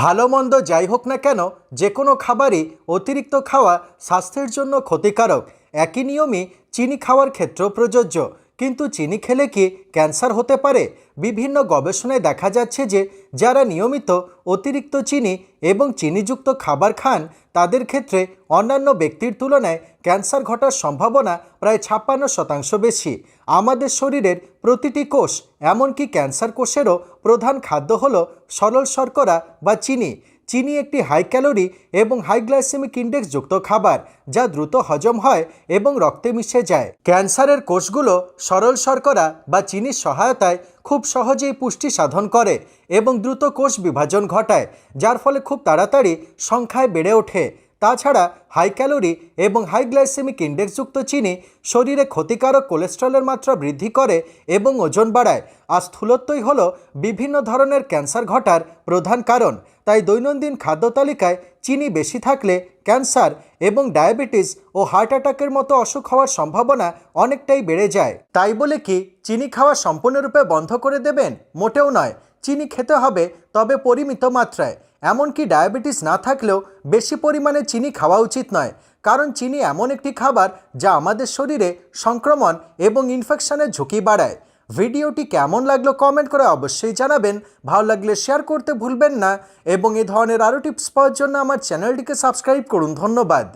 ভালো মন্দ যাই হোক না কেন যে কোনো খাবারই অতিরিক্ত খাওয়া স্বাস্থ্যের জন্য ক্ষতিকারক। একই নিয়মই চিনি খাওয়ার ক্ষেত্রেও প্রযোজ্য। কিন্তু চিনি খেলে কি ক্যান্সার হতে পারে? বিভিন্ন গবেষণায় দেখা যাচ্ছে যে যারা নিয়মিত অতিরিক্ত চিনি এবং চিনিযুক্ত খাবার খান, তাদের ক্ষেত্রে অন্যান্য ব্যক্তির তুলনায় ক্যান্সার ঘটার সম্ভাবনা প্রায় ছাপ্পান্ন শতাংশ বেশি। আমাদের শরীরের প্রতিটি কোষ, এমনকি ক্যান্সার কোষেরও প্রধান খাদ্য হলো সরল শর্করা বা চিনি। চিনি একটি হাই ক্যালোরি এবং হাই গ্লাইসেমিক ইন্ডেক্স যুক্ত খাবার, যা দ্রুত হজম হয় এবং রক্তে মিশে যায়। ক্যান্সারের কোষগুলো সরল শর্করা বা চিনির সহায়তায় খুব সহজেই পুষ্টি সাধন করে এবং দ্রুত কোষ বিভাজন ঘটায়, যার ফলে খুব তাড়াতাড়ি সংখ্যায় বেড়ে ওঠে। তাছাড়া হাই ক্যালোরি এবং হাই গ্লাইসেমিক ইন্ডেক্সযুক্ত চিনি শরীরে ক্ষতিকারক কোলেস্ট্রলের মাত্রা বৃদ্ধি করে এবং ওজন বাড়ায়, আর স্থূলত্বই হল বিভিন্ন ধরনের ক্যান্সার ঘটার প্রধান কারণ। তাই দৈনন্দিন খাদ্য তালিকায় চিনি বেশি থাকলে ক্যান্সার এবং ডায়াবেটিস ও হার্ট অ্যাটাকের মতো অসুখ হওয়ার সম্ভাবনা অনেকটাই বেড়ে যায়। তাই বলে কি, চিনি খাওয়া সম্পূর্ণরূপে বন্ধ করে দেবেন? মোটেও নয়। চিনি খেতে হবে, তবে পরিমিত মাত্রায়। এমনকি ডায়াবেটিস না থাকলেও বেশি পরিমাণে চিনি খাওয়া উচিত নয়, কারণ চিনি এমন একটি খাবার যা আমাদের শরীরে সংক্রমণ এবং ইনফেকশনের ঝুঁকি বাড়ায়। ভিডিওটি কেমন লাগল কমেন্ট করে অবশ্যই জানাবেন। ভালো লাগলে শেয়ার করতে ভুলবেন না এবং এ ধরনের আরও টিপস পাওয়ার জন্য আমার চ্যানেলটিকে সাবস্ক্রাইব করুন। ধন্যবাদ।